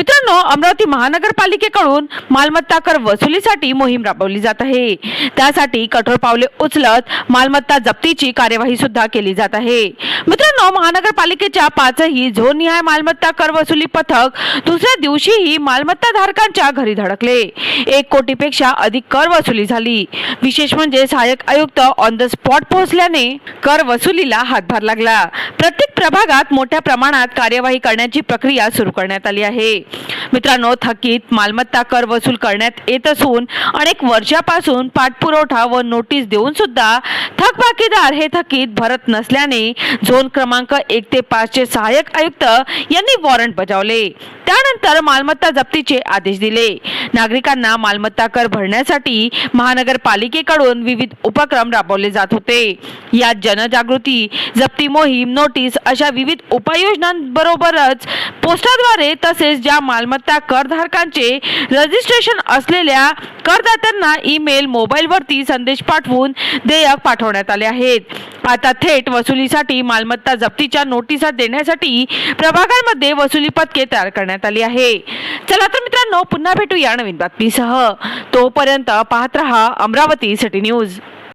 मित्रांनो अमरावती महानगरपालिकेकडून मालमत्ता कर वसुलीसाठी मोहीम राबवली जात आहे. त्यासाठी कठोर पावले उचलत मालमत्ता जप्तीची कार्यवाही सुद्धा केली जात आहे. मित्रांनो महानगरपालिकेच्या पाचही झोननिहाय मालमत्ता कर वसुली पथक दुसऱ्या दिवशीही मालमत्ता धारकांच्या घरी धडकले. एक कोटीपेक्षा अधिक कर वसुली झाली. विशेष म्हणजे सहाय्यक आयुक्त ऑन द स्पॉट पोहोचल्याने कर वसुलीला हातभार लागला. प्रत्येक प्रभागात मोठ्या प्रमाणात कार्यवाही करण्याची प्रक्रिया सुरू करण्यात आली आहे. मित्रांनो थकीत मालमत्ता कर वसूल करण्यात येत असून अनेक वर्षापासून पाठपुरवठा व नोटीस देऊन सुद्धा थकबाकीदार हे थकीत भरत नसल्याने झोन क्रमांक एक ते पाच चे सहाय्यक आयुक्त यांनी वॉरंट बजावले. त्यानंतर मालमत्ता जप्तीचे आदेश दिले. नागरिकांना मालमत्ता कर भरण्यासाठी महानगरपालिकेकडून विविध उपक्रम राबवले जात होते. यात जनजागृती जप्ती मोहीम नोटीस अशा विविध उपाययोजनांबरोबरच पोस्टाद्वारे तसेच ज्या मालमत्ता करधारकांचे रजिस्ट्रेशन असलेल्या करदात्यांना ईमेल मोबाईलवरती संदेश पाठवून देयक पाठवण्यात आले आहेत. आता थेट वसुलीसाठी मालमत्ता जप्तीच्या नोटिसा देण्यासाठी प्रभागांमध्ये वसुली पथके तयार करण्यात आली आहे. चला तर मित्रांनो पुन्हा भेटूया नवीन बातमीसह. तोपर्यंत पाहत रहा अमरावती सिटी न्यूज.